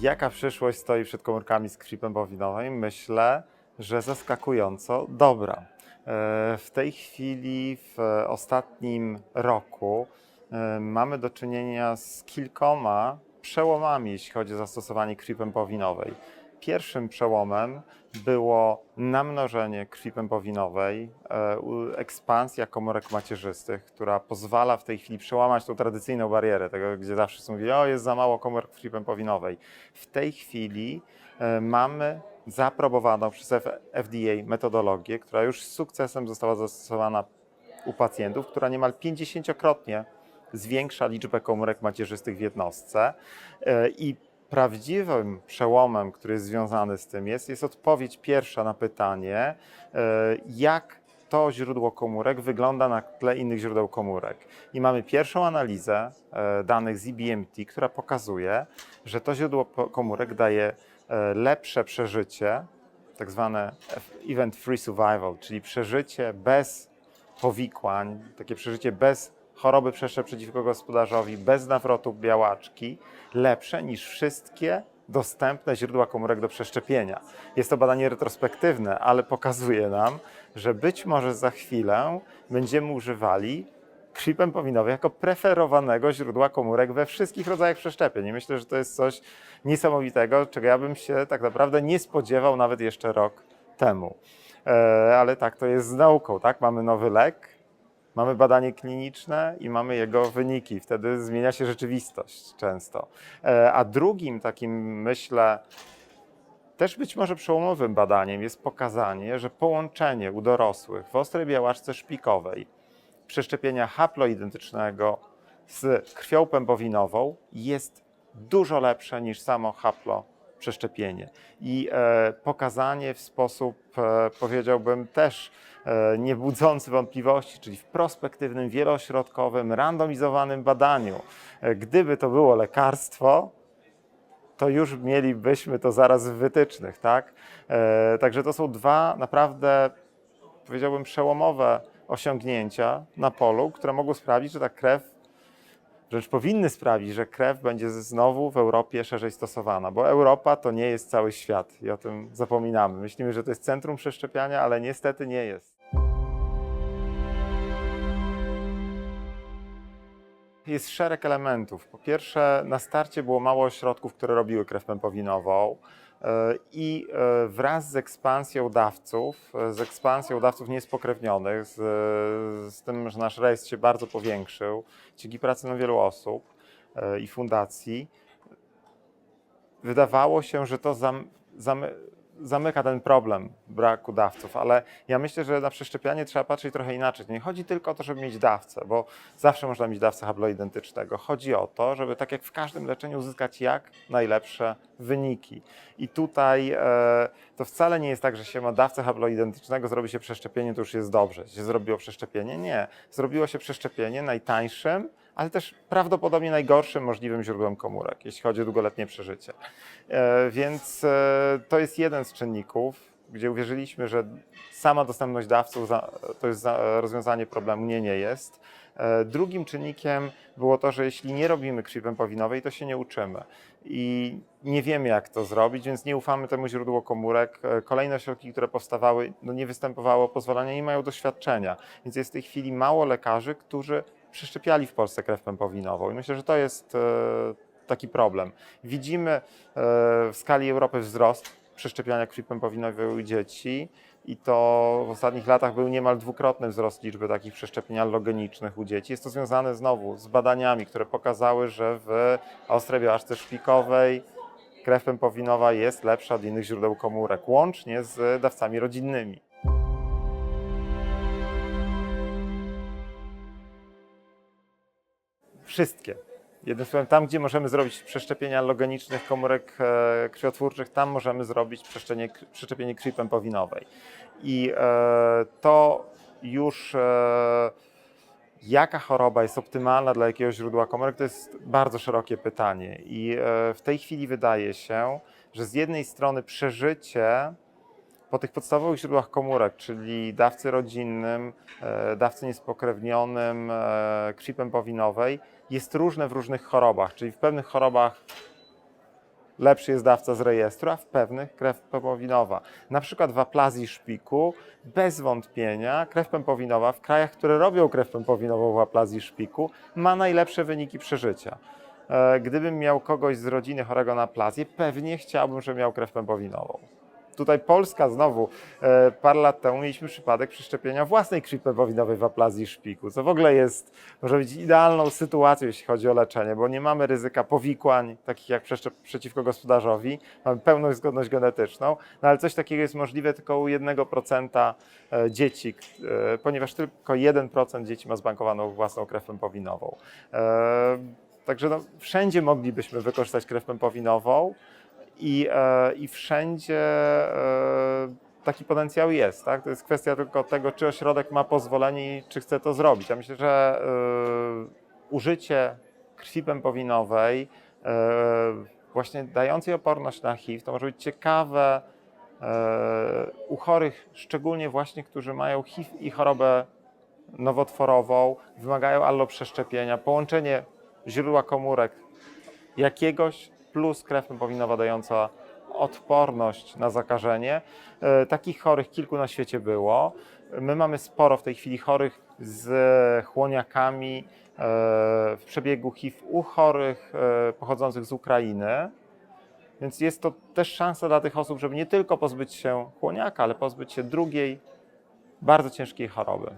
Jaka przyszłość stoi przed komórkami z krwi pępowinowej? Myślę, że zaskakująco dobra. E, W tej chwili, w ostatnim roku, e, mamy do czynienia z kilkoma przełomami, jeśli chodzi o zastosowanie krwi pępowinowej. Pierwszym przełomem było namnożenie krwi pępowinowej, e, ekspansja komórek macierzystych, która pozwala w tej chwili przełamać tą tradycyjną barierę, tego, gdzie zawsze są mówili, o jest za mało komórek krwi pępowinowej. W tej chwili e, mamy zaaprobowaną przez FDA metodologię, która już z sukcesem została zastosowana u pacjentów, która niemal 50-krotnie zwiększa liczbę komórek macierzystych w jednostce. E, I prawdziwym przełomem, który jest związany z tym, jest, jest odpowiedź pierwsza na pytanie, e, jak to źródło komórek wygląda na tle innych źródeł komórek. I mamy pierwszą analizę e, danych z IBMT, która pokazuje, że to źródło komórek daje e, lepsze przeżycie, tak zwane event free survival, czyli przeżycie bez powikłań, takie przeżycie bez choroby przeszczep przeciwko gospodarzowi, bez nawrotu białaczki, lepsze niż wszystkie dostępne źródła komórek do przeszczepienia. Jest to badanie retrospektywne, ale pokazuje nam, że być może za chwilę będziemy używali krwi pępowinowej jako preferowanego źródła komórek we wszystkich rodzajach przeszczepień. I myślę, że to jest coś niesamowitego, czego ja bym się tak naprawdę nie spodziewał nawet jeszcze rok temu. E, ale tak to jest z nauką, tak? Mamy nowy lek, mamy badanie kliniczne i mamy jego wyniki. Wtedy zmienia się rzeczywistość często. E, A drugim takim, myślę, też być może przełomowym badaniem jest pokazanie, że połączenie u dorosłych w ostrej białaczce szpikowej przeszczepienia haploidentycznego z krwią pępowinową jest dużo lepsze niż samo haplo przeszczepienie. I e, pokazanie w sposób, e, powiedziałbym, też e, nie budzący wątpliwości, czyli w prospektywnym, wielośrodkowym, randomizowanym badaniu. Gdyby to było lekarstwo, to już mielibyśmy to zaraz w wytycznych, tak? Także to są dwa naprawdę, powiedziałbym, przełomowe osiągnięcia na polu, które mogą sprawić, że ta krew, wręcz powinny sprawić, że krew będzie znowu w Europie szerzej stosowana, bo Europa to nie jest cały świat i o tym zapominamy. Myślimy, że to jest centrum przeszczepiania, ale niestety nie jest. Jest szereg elementów. Po pierwsze, na starcie było mało ośrodków, które robiły krew pępowinową. E, I e, wraz z ekspansją dawców, e, z ekspansją dawców niespokrewnionych, z, z tym, że nasz rejestr się bardzo powiększył, dzięki pracy na wielu osób i fundacji, wydawało się, że to zam, zamy, zamyka ten problem braku dawców, ale ja myślę, że na przeszczepianie trzeba patrzeć trochę inaczej. Nie chodzi tylko o to, żeby mieć dawcę, bo zawsze można mieć dawcę haploidentycznego. Chodzi o to, żeby tak jak w każdym leczeniu uzyskać jak najlepsze wyniki. I tutaj e, to wcale nie jest tak, że się ma dawcę haploidentycznego, zrobi się przeszczepienie, to już jest dobrze. Się zrobiło przeszczepienie? Nie. Zrobiło się przeszczepienie najtańszym, ale też prawdopodobnie najgorszym możliwym źródłem komórek, jeśli chodzi o długoletnie przeżycie. E, Więc e, to jest jeden z czynników, gdzie uwierzyliśmy, że sama dostępność dawców to jest za- rozwiązanie problemu. Nie, nie jest. E, Drugim czynnikiem było to, że jeśli nie robimy krwi pępowinowej, to się nie uczymy. I nie wiemy, jak to zrobić, więc nie ufamy temu źródłu komórek. Kolejne środki, które powstawały, no nie występowało o pozwolenie, nie mają doświadczenia. Więc jest w tej chwili mało lekarzy, którzy przeszczepiali w Polsce krew pępowinową. I myślę, że to jest e, taki problem. Widzimy e, w skali Europy wzrost przeszczepiania krwi pępowinowej u dzieci i to w ostatnich latach był niemal dwukrotny wzrost liczby takich przeszczepień allogenicznych u dzieci. Jest to związane znowu z badaniami, które pokazały, że w ostrej białaczce szpikowej krew pępowinowa jest lepsza od innych źródeł komórek, łącznie z dawcami rodzinnymi. Wszystkie. Jednym słowem, tam gdzie możemy zrobić przeszczepienia allogenicznych komórek e, krwiotwórczych, tam możemy zrobić przeszczepienie, krwi pępowinowej. I e, to już e, jaka choroba jest optymalna dla jakiegoś źródła komórek, to jest bardzo szerokie pytanie. I e, w tej chwili wydaje się, że z jednej strony przeżycie po tych podstawowych źródłach komórek, czyli dawcy rodzinnym, e, dawcy niespokrewnionym, e, krwi jest różne w różnych chorobach. Czyli w pewnych chorobach lepszy jest dawca z rejestru, a w pewnych krew pępowinowa. Na przykład w aplazji szpiku, bez wątpienia, krew pępowinowa w krajach, które robią krew pępowinową w aplazji szpiku, ma najlepsze wyniki przeżycia. E, Gdybym miał kogoś z rodziny chorego na aplazję, pewnie chciałbym, żeby miał krew pępowinową. Tutaj Polska znowu, e, parę lat temu mieliśmy przypadek przeszczepienia własnej w aplazji szpiku, co w ogóle jest, może być idealną sytuacją, jeśli chodzi o leczenie, bo nie mamy ryzyka powikłań, takich jak przeszczep przeciwko gospodarzowi, mamy pełną zgodność genetyczną, no ale coś takiego jest możliwe tylko u 1% e, dzieci, e, ponieważ tylko 1% dzieci ma zbankowaną własną krew pępowinową. E, Także no, wszędzie moglibyśmy wykorzystać krew pępowinową, i, e, i wszędzie e, taki potencjał jest. Tak? To jest kwestia tylko tego, czy ośrodek ma pozwolenie i czy chce to zrobić. Ja myślę, że e, użycie krwi pępowinowej, właśnie dającej oporność na HIV, to może być ciekawe u chorych, szczególnie właśnie, którzy mają HIV i chorobę nowotworową, wymagają alloprzeszczepienia, połączenie źródła komórek jakiegoś plus krew pępowinowa dająca odporność na zakażenie. E, Takich chorych kilku na świecie było. My mamy sporo w tej chwili chorych z chłoniakami e, w przebiegu HIV u chorych e, pochodzących z Ukrainy. Więc jest to też szansa dla tych osób, żeby nie tylko pozbyć się chłoniaka, ale pozbyć się drugiej, bardzo ciężkiej choroby.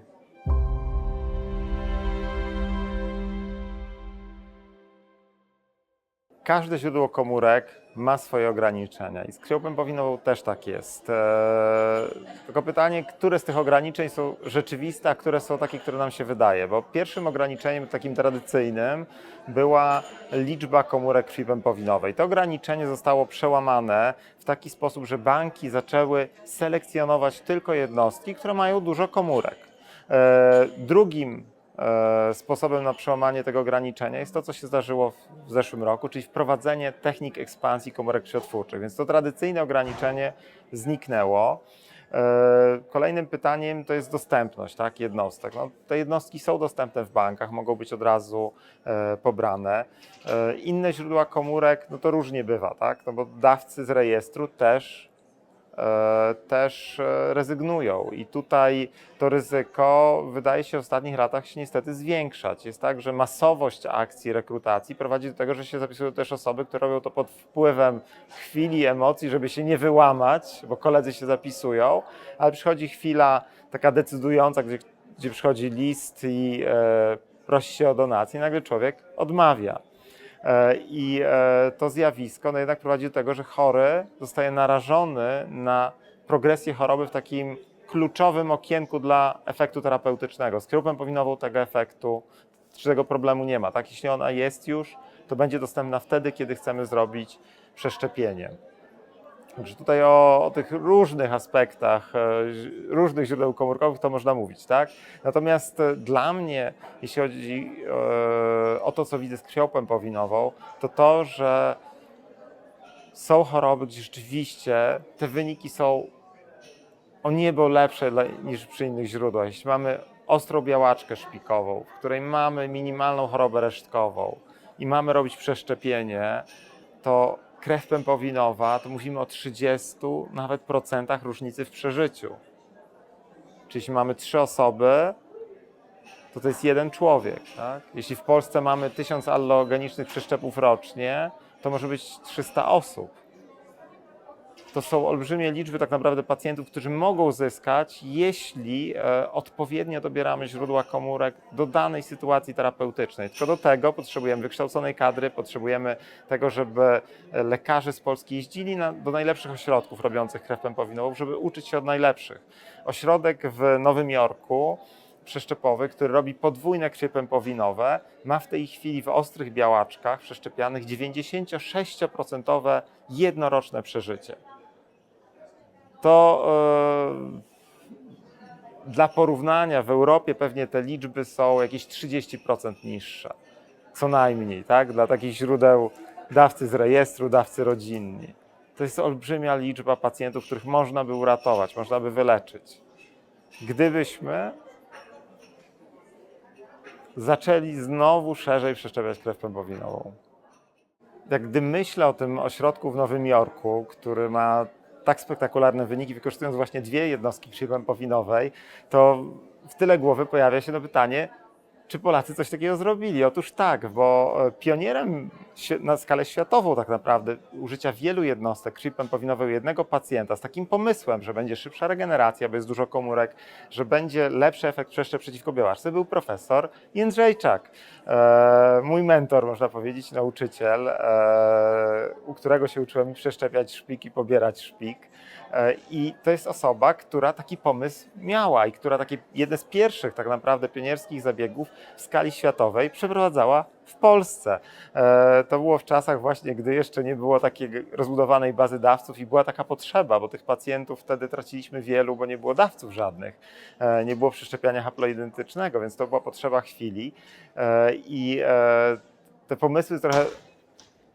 Każde źródło komórek ma swoje ograniczenia i z krwią pępowinową też tak jest. Eee, tylko pytanie, które z tych ograniczeń są rzeczywiste, a które są takie, które nam się wydaje, bo pierwszym ograniczeniem takim tradycyjnym była liczba komórek krwi pępowinowej. To ograniczenie zostało przełamane w taki sposób, że banki zaczęły selekcjonować tylko jednostki, które mają dużo komórek. Eee, Drugim sposobem na przełamanie tego ograniczenia jest to, co się zdarzyło w- zeszłym roku, czyli wprowadzenie technik ekspansji komórek krwiotwórczych. Więc to tradycyjne ograniczenie zniknęło. E, Kolejnym pytaniem to jest dostępność tak, jednostek. No, te jednostki są dostępne w bankach, mogą być od razu e, pobrane. E, Inne źródła komórek, no to różnie bywa, tak? no bo dawcy z rejestru też e, też e, rezygnują. I tutaj to ryzyko wydaje się w ostatnich latach się niestety zwiększać. Jest tak, że masowość akcji rekrutacji prowadzi do tego, że się zapisują też osoby, które robią to pod wpływem chwili, emocji, żeby się nie wyłamać, bo koledzy się zapisują, ale przychodzi chwila taka decydująca, gdzie, gdzie przychodzi list i e, prosi się o donację, i nagle człowiek odmawia. E, I e, to zjawisko no jednak prowadzi do tego, że chory zostaje narażony na progresję choroby w takim kluczowym okienku dla efektu terapeutycznego. Z krwią pępowinową tego efektu czy tego problemu nie ma. Tak? Jeśli ona jest już, to będzie dostępna wtedy, kiedy chcemy zrobić przeszczepienie. Także tutaj o, o tych różnych aspektach, e, różnych źródeł komórkowych to można mówić, tak? Natomiast e, dla mnie, jeśli chodzi e, o to, co widzę z krwią pępowinową, to to, że są choroby, gdzie rzeczywiście te wyniki są o niebo lepsze niż przy innych źródłach. Jeśli mamy ostrą białaczkę szpikową, w której mamy minimalną chorobę resztkową i mamy robić przeszczepienie, to krew pępowinowa, to mówimy o 30 nawet procentach różnicy w przeżyciu. Czyli jeśli mamy trzy osoby, to to jest jeden człowiek. Tak? Jeśli w Polsce mamy 1000 allogenicznych przeszczepów rocznie, to może być 300 osób. To są olbrzymie liczby tak naprawdę pacjentów, którzy mogą zyskać, jeśli e, odpowiednio dobieramy źródła komórek do danej sytuacji terapeutycznej. Tylko do tego potrzebujemy wykształconej kadry, potrzebujemy tego, żeby e, lekarze z Polski jeździli na, do najlepszych ośrodków robiących krew pępowinową, żeby uczyć się od najlepszych. Ośrodek w Nowym Jorku przeszczepowy, który robi podwójne krwie pępowinowe, ma w tej chwili w ostrych białaczkach przeszczepianych 96% jednoroczne przeżycie. To e, dla porównania w Europie pewnie te liczby są jakieś 30% niższe. Co najmniej, tak? Dla takich źródeł dawcy z rejestru, dawcy rodzinni. To jest olbrzymia liczba pacjentów, których można by uratować, można by wyleczyć. Gdybyśmy zaczęli znowu szerzej przeszczepiać krew pępowinową. jak gdy myślę o tym ośrodku w Nowym Jorku, który ma tak spektakularne wyniki, wykorzystując właśnie dwie jednostki krwi pępowinowej, to w tyle głowy pojawia się to pytanie, czy Polacy coś takiego zrobili? Otóż tak, bo e, pionierem na skalę światową tak naprawdę użycia wielu jednostek krwi pępowinowej jednego pacjenta z takim pomysłem, że będzie szybsza regeneracja, bo jest dużo komórek, że będzie lepszy efekt przeszczep przeciwko białaczce, był profesor Jędrzejczak. E, mój mentor, można powiedzieć, nauczyciel, e, u którego się uczyłem przeszczepiać szpik i pobierać szpik. E, I to jest osoba, która taki pomysł miała i która takie jedne z pierwszych tak naprawdę pionierskich zabiegów w skali światowej przeprowadzała w Polsce. E, To było w czasach właśnie, gdy jeszcze nie było takiej rozbudowanej bazy dawców i była taka potrzeba, bo tych pacjentów wtedy traciliśmy wielu, bo nie było dawców żadnych. E, Nie było przeszczepiania haploidentycznego, więc to była potrzeba chwili. E, I te pomysły trochę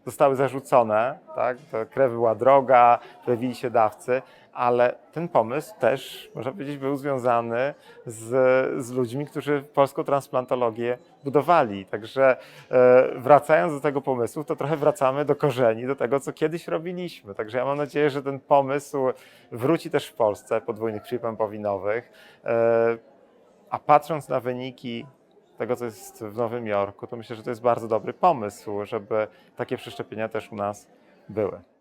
zostały zarzucone, tak? To krew była droga, pojawili się dawcy, ale ten pomysł też, można powiedzieć, był związany z, z ludźmi, którzy polską transplantologię budowali. Także e, wracając do tego pomysłu, to trochę wracamy do korzeni, do tego, co kiedyś robiliśmy. Także ja mam nadzieję, że ten pomysł wróci też w Polsce podwójnych krwi pępowinowych. E, a patrząc na wyniki tego, co jest w Nowym Jorku, to myślę, że to jest bardzo dobry pomysł, żeby takie przeszczepienia też u nas były.